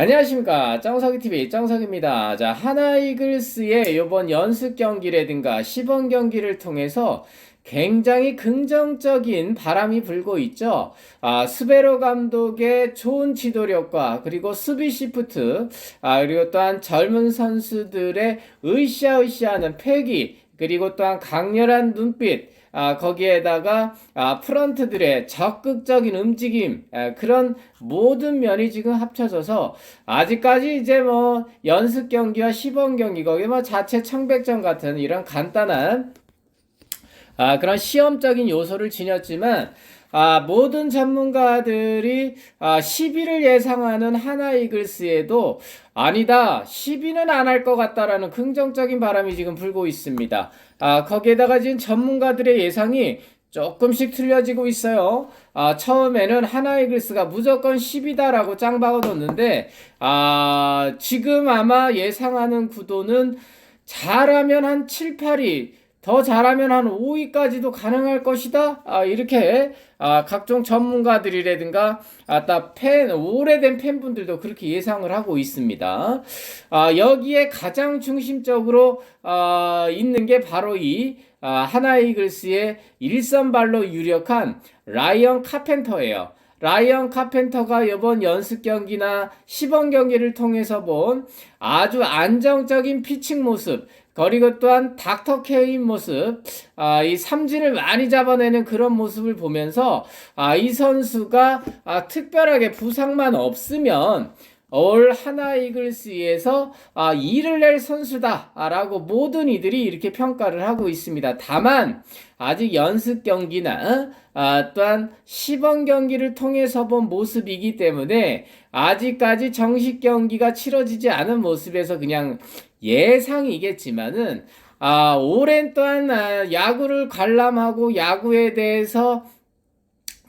안녕하십니까. 짱석이TV 짱석입니다. 자, 하나이글스의 이번 연습 경기라든가 시범 경기를 통해서 굉장히 긍정적인 바람이 불고 있죠. 아, 스베로 감독의 좋은 지도력과 그리고 수비 시프트, 아, 그리고 또한 젊은 선수들의 으쌰으쌰하는 패기, 그리고 또한 강렬한 눈빛, 아, 거기에다가 아, 프런트들의 적극적인 움직임 아, 그런 모든 면이 지금 합쳐져서 아직까지 이제 뭐 연습 경기와 시범 경기 거기 뭐 자체 청백전 같은 이런 간단한 아, 그런 시험적인 요소를 지녔지만 아, 모든 전문가들이 아, 10위를 예상하는 하나 이글스에도 아니다. 10위는 안 할 것 같다라는 긍정적인 바람이 지금 불고 있습니다. 아, 거기에다가 지금 전문가들의 예상이 조금씩 틀려지고 있어요. 아, 처음에는 하나 이글스가 무조건 10이다라고 짱 박아뒀는데, 아, 지금 아마 예상하는 구도는 잘하면 한 7, 8위, 더 잘하면 한 5위까지도 가능할 것이다. 아, 이렇게 아, 각종 전문가들이라든가 아따 팬 오래된 팬분들도 그렇게 예상을 하고 있습니다. 아, 여기에 가장 중심적으로 아, 있는 게 바로 이 아, 하나이글스의 일선발로 유력한 라이언 카펜터예요. 라이언 카펜터가 이번 연습 경기나 시범 경기를 통해서 본 아주 안정적인 피칭 모습, 그리고 또한 닥터 케인 모습, 아, 이 삼진을 많이 잡아내는 그런 모습을 보면서 아, 이 선수가 아, 특별하게 부상만 없으면 올 하나 이글스에서 아, 일을 낼 선수다라고 모든 이들이 이렇게 평가를 하고 있습니다. 다만 아직 연습 경기나 아, 또한 시범 경기를 통해서 본 모습이기 때문에 아직까지 정식 경기가 치러지지 않은 모습에서 그냥 예상이겠지만은 아, 오랜 동안 아, 야구를 관람하고 야구에 대해서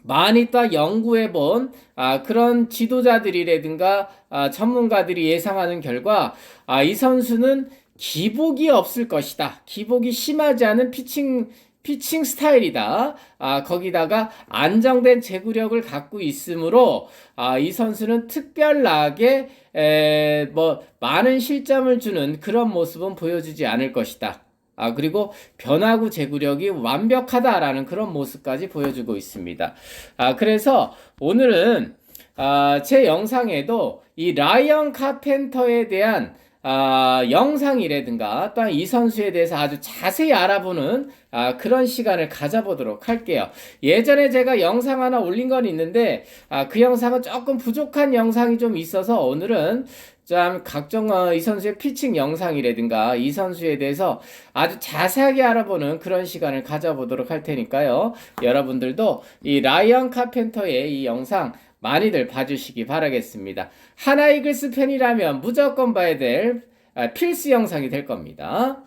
많이 또 연구해 본 아, 그런 지도자들이라든가 아, 전문가들이 예상하는 결과 아, 이 선수는 기복이 없을 것이다. 기복이 심하지 않은 피칭 피칭 스타일이다. 아, 거기다가 안정된 제구력을 갖고 있으므로 아, 이 선수는 특별하게 에, 뭐 많은 실점을 주는 그런 모습은 보여주지 않을 것이다. 아, 그리고 변화구 제구력이 완벽하다라는 그런 모습까지 보여주고 있습니다. 아, 그래서 오늘은 아, 제 영상에도 이 라이언 카펜터에 대한 아, 영상이라든가 또한 이 선수에 대해서 아주 자세히 알아보는 아, 그런 시간을 가져보도록 할게요. 예전에 제가 영상 하나 올린 건 있는데 아, 그 영상은 조금 부족한 영상이 좀 있어서 오늘은 좀 각종 어, 이 선수의 피칭 영상이라든가 이 선수에 대해서 아주 자세하게 알아보는 그런 시간을 가져보도록 할 테니까요. 여러분들도 이 라이언 카펜터의 이 영상 많이들 봐주시기 바라겠습니다. 하나 이글스 팬이라면 무조건 봐야 될 아, 필수 영상이 될 겁니다.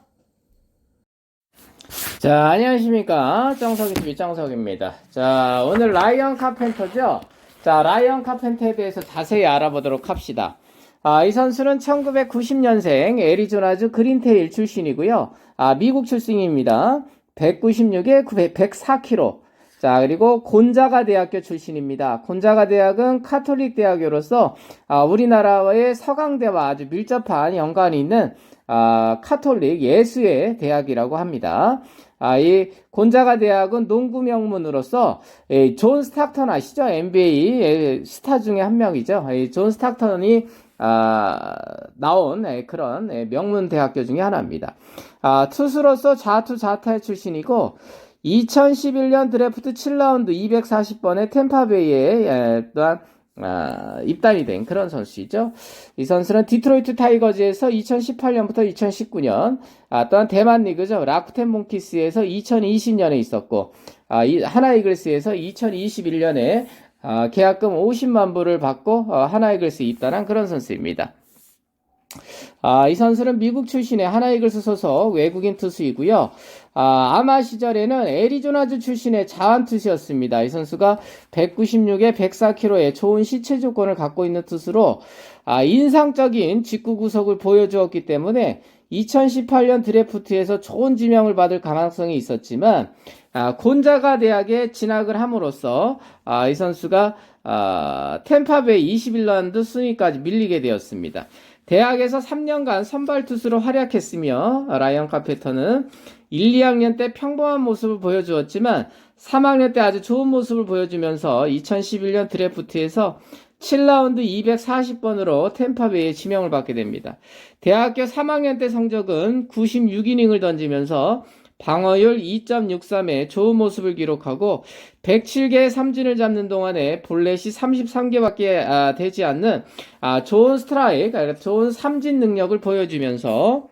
자, 안녕하십니까. 정석이TV 정석입니다. 자, 오늘 라이언 카펜터죠? 자, 라이언 카펜터에 대해서 자세히 알아보도록 합시다. 아, 이 선수는 1990년생 애리조나주 그린테일 출신이고요. 아, 미국 출생입니다. 196에 104kg. 자, 그리고 곤자가 대학교 출신입니다. 곤자가 대학은 카톨릭 대학교로서 아, 우리나라의 서강대와 아주 밀접한 연관이 있는 아, 카톨릭 예수의 대학이라고 합니다. 아, 이 곤자가 대학은 농구 명문으로서 이, 존 스타턴 아시죠? NBA 스타 중에 한 명이죠. 이, 존 스타턴이 아, 나온 예, 그런 예, 명문 대학교 중에 하나입니다. 아, 투수로서 좌투 좌타의 출신이고 2011년 드래프트 7라운드 240번에 템파베이에 예, 또한 아, 입단이 된 그런 선수이죠. 이 선수는 디트로이트 타이거즈에서 2018년부터 2019년, 아, 또한 대만 리그죠. 라쿠텐 몽키스에서 2020년에 있었고, 아, 이, 하나 이글스에서 2021년에 아, 계약금 50만 불을 받고 어, 하나 이글스에 입단한 그런 선수입니다. 아, 이 선수는 미국 출신의 하나 이글스 소속 외국인 투수이고요. 아, 아마 시절에는 애리조나주 출신의 자완 투수였습니다. 이 선수가 196에 104kg의 좋은 시체 조건을 갖고 있는 투수로 아, 인상적인 직구 구속을 보여주었기 때문에 2018년 드래프트에서 좋은 지명을 받을 가능성이 있었지만 아, 곤자가 대학에 진학을 함으로써 아, 이 선수가 아, 템파베이 21라운드 순위까지 밀리게 되었습니다. 대학에서 3년간 선발 투수로 활약했으며 라이언 카페터는 1, 2학년 때 평범한 모습을 보여주었지만 3학년 때 아주 좋은 모습을 보여주면서 2011년 드래프트에서 7라운드 240번으로 템파베이에 지명을 받게 됩니다. 대학교 3학년 때 성적은 96이닝을 던지면서 방어율 2.63에 좋은 모습을 기록하고 107개의 삼진을 잡는 동안에 볼넷이 33개밖에 아, 되지 않는 아, 좋은 스트라이크, 그러니까 좋은 삼진 능력을 보여주면서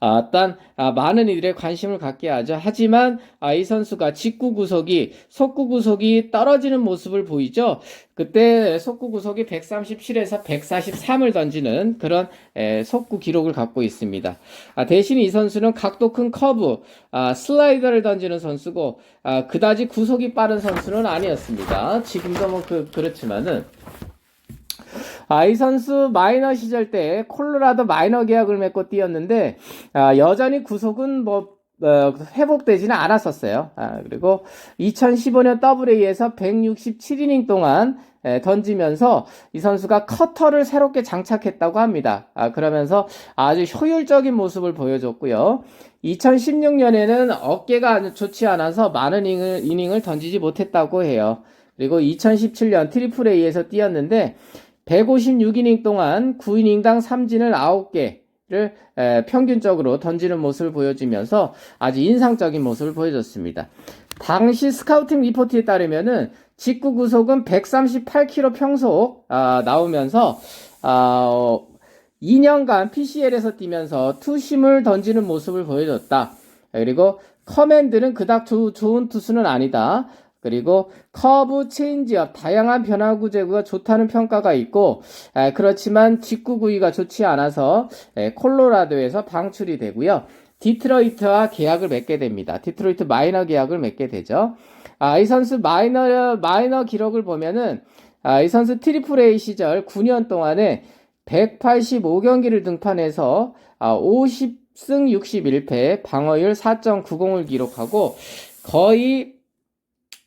아, 딴 아, 많은 이들의 관심을 갖게 하죠. 하지만 아, 이 선수가 직구 구속이 속구 구속이 떨어지는 모습을 보이죠. 그때 속구 구속이 137에서 143을 던지는 그런 에, 속구 기록을 갖고 있습니다. 아, 대신 이 선수는 각도 큰 커브, 아, 슬라이더를 던지는 선수고 아, 그다지 구속이 빠른 선수는 아니었습니다. 지금도 뭐 그, 그렇지만은 아, 이 선수 마이너 시절 때 콜로라도 마이너 계약을 맺고 뛰었는데 아, 여전히 구속은 뭐 어, 회복되지는 않았었어요. 아, 그리고 2015년 WA에서 167이닝 동안 에, 던지면서 이 선수가 커터를 새롭게 장착했다고 합니다. 아, 그러면서 아주 효율적인 모습을 보여줬고요. 2016년에는 어깨가 좋지 않아서 많은 이닝을, 이닝을 던지지 못했다고 해요. 그리고 2017년 트리플 A에서 뛰었는데 156이닝 동안 9이닝당 삼진을 9개를 평균적으로 던지는 모습을 보여주면서 아주 인상적인 모습을 보여줬습니다. 당시 스카우팅 리포트에 따르면은 직구 구속은 138km 평속 아, 나오면서 아, 어, 2년간 PCL에서 뛰면서 투심을 던지는 모습을 보여줬다. 그리고 커맨드는 그닥 조, 좋은 투수는 아니다. 그리고 커브 체인지업 다양한 변화 구 제구가 좋다는 평가가 있고 에, 그렇지만 직구 구위가 좋지 않아서 에, 콜로라도에서 방출이 되고요. 디트로이트와 계약을 맺게 됩니다. 디트로이트 마이너 계약을 맺게 되죠. 아, 이 선수 마이너 마이너 기록을 보면은 아, 이 선수 트리플 A 시절 9년 동안에 185경기를 등판해서 아, 50승 61패 방어율 4.90을 기록하고 거의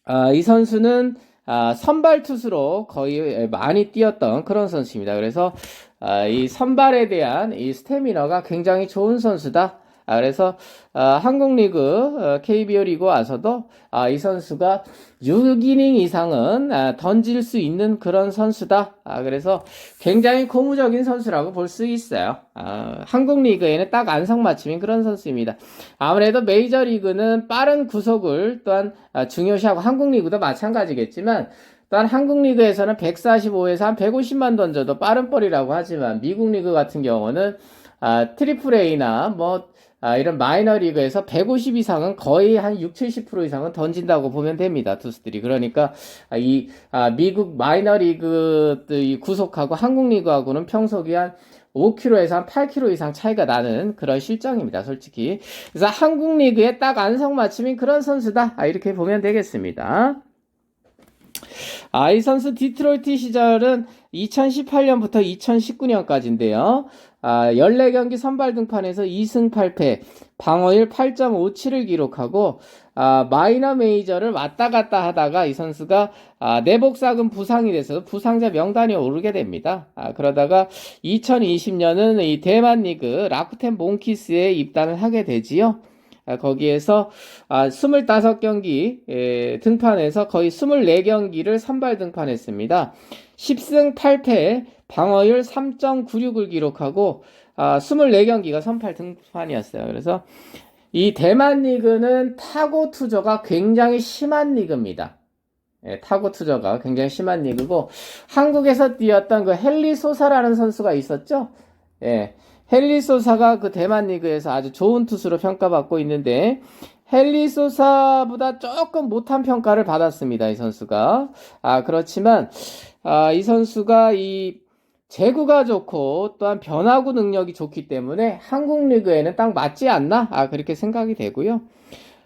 아, 이 선수는 아, 선발 투수로 거의 많이 뛰었던 그런 선수입니다. 그래서 아, 이 선발에 대한 이 스태미너가 굉장히 좋은 선수다. 아, 그래서 아, 한국 리그 어, KBO 리그 와서도 아, 이 선수가 6이닝 이상은 아, 던질 수 있는 그런 선수다. 아, 그래서 굉장히 고무적인 선수라고 볼 수 있어요. 아, 한국 리그에는 딱 안성맞춤인 그런 선수입니다. 아무래도 메이저 리그는 빠른 구속을 또한 아, 중요시하고 한국 리그도 마찬가지겠지만 또한 한국 리그에서는 145에서 한 150만 던져도 빠른 볼이라고 하지만 미국 리그 같은 경우는 아, 트리플 A나 뭐 아, 이런 마이너 리그에서 150 이상은 거의 한 6, 70% 이상은 던진다고 보면 됩니다. 투수들이. 그러니까 아, 이 아, 미국 마이너 리그의 구속하고 한국 리그하고는 평속이 한 5kg에서 한 8kg 이상 차이가 나는 그런 실정입니다. 솔직히. 그래서 한국 리그에 딱 안성맞춤인 그런 선수다. 아, 이렇게 보면 되겠습니다. 아, 이 선수 디트로이트 시절은 2018년부터 2019년까지인데요. 아, 14경기 선발 등판에서 2승 8패, 방어율 8.57을 기록하고 아, 마이너 메이저를 왔다 갔다 하다가 이 선수가 아, 내복사근 부상이 돼서 부상자 명단에 오르게 됩니다. 아, 그러다가 2020년은 이 대만 리그 라쿠텐 몽키스에 입단을 하게 되지요. 아, 거기에서 아, 25경기 예, 등판해서 거의 24경기를 선발 등판했습니다. 10승 8패, 방어율 3.96을 기록하고 아, 24경기가 선발 등판이었어요. 그래서 이 대만 리그는 타고 투저가 굉장히 심한 리그입니다. 예, 타고 투저가 굉장히 심한 리그고 한국에서 뛰었던 그 헨리 소사라는 선수가 있었죠. 예. 헨리 소사가 그 대만 리그에서 아주 좋은 투수로 평가받고 있는데 헨리 소사보다 조금 못한 평가를 받았습니다. 이 선수가. 아, 그렇지만 아, 이 선수가 이 제구가 좋고 또한 변화구 능력이 좋기 때문에 한국 리그에는 딱 맞지 않나? 아, 그렇게 생각이 되고요.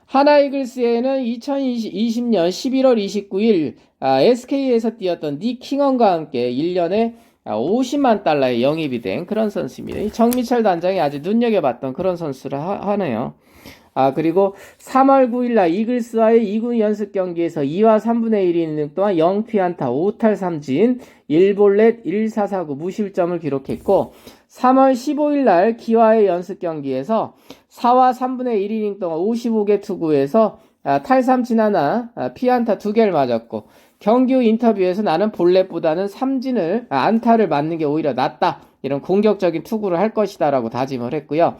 하나이글스에는 2020년 11월 29일 아, SK에서 뛰었던 니 킹언과 함께 1년에 50만 달러의 영입이 된 그런 선수입니다. 이 정미철 단장이 아주 눈여겨봤던 그런 선수를 하, 하네요. 아, 그리고 3월 9일날 이글스와의 2군 연습 경기에서 2와 3분의 1 이닝 동안 0피안타 5탈 3진 1볼넷 1사사구 무실점을 기록했고 3월 15일날 기와의 연습 경기에서 4와 3분의 1이닝 동안 55개 투구에서 아, 탈삼진 하나, 아, 피안타 두 개를 맞았고 경기 후 인터뷰에서 나는 볼넷보다는 삼진을 아, 안타를 맞는 게 오히려 낫다. 이런 공격적인 투구를 할 것이다라고 다짐을 했고요.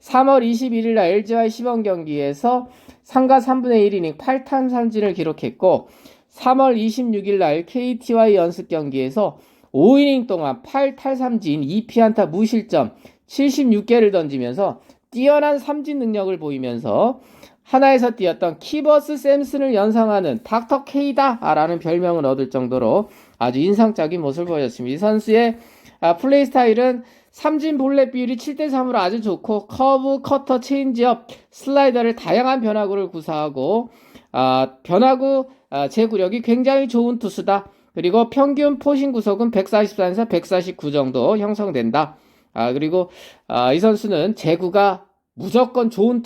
3월 21일 날 LG와의 시범 경기에서 3가 3분의 1이닝 8탄 삼진을 기록했고 3월 26일 날 KT와의 연습 경기에서 5이닝 동안 8탈 삼진 2피안타 무실점 76개를 던지면서 뛰어난 삼진 능력을 보이면서 하나에서 뛰었던 키버스 샘슨을 연상하는 닥터 K다라는 별명을 얻을 정도로 아주 인상적인 모습을 보였습니다. 이 선수의 아, 플레이 스타일은 삼진 볼넷 비율이 7대 3으로 아주 좋고 커브, 커터, 체인지업, 슬라이더를 다양한 변화구를 구사하고 아, 변화구 아, 제구력이 굉장히 좋은 투수다. 그리고 평균 포신 구속은 144에서 149 정도 형성된다. 아, 그리고 아, 이 선수는 제구가 무조건 좋은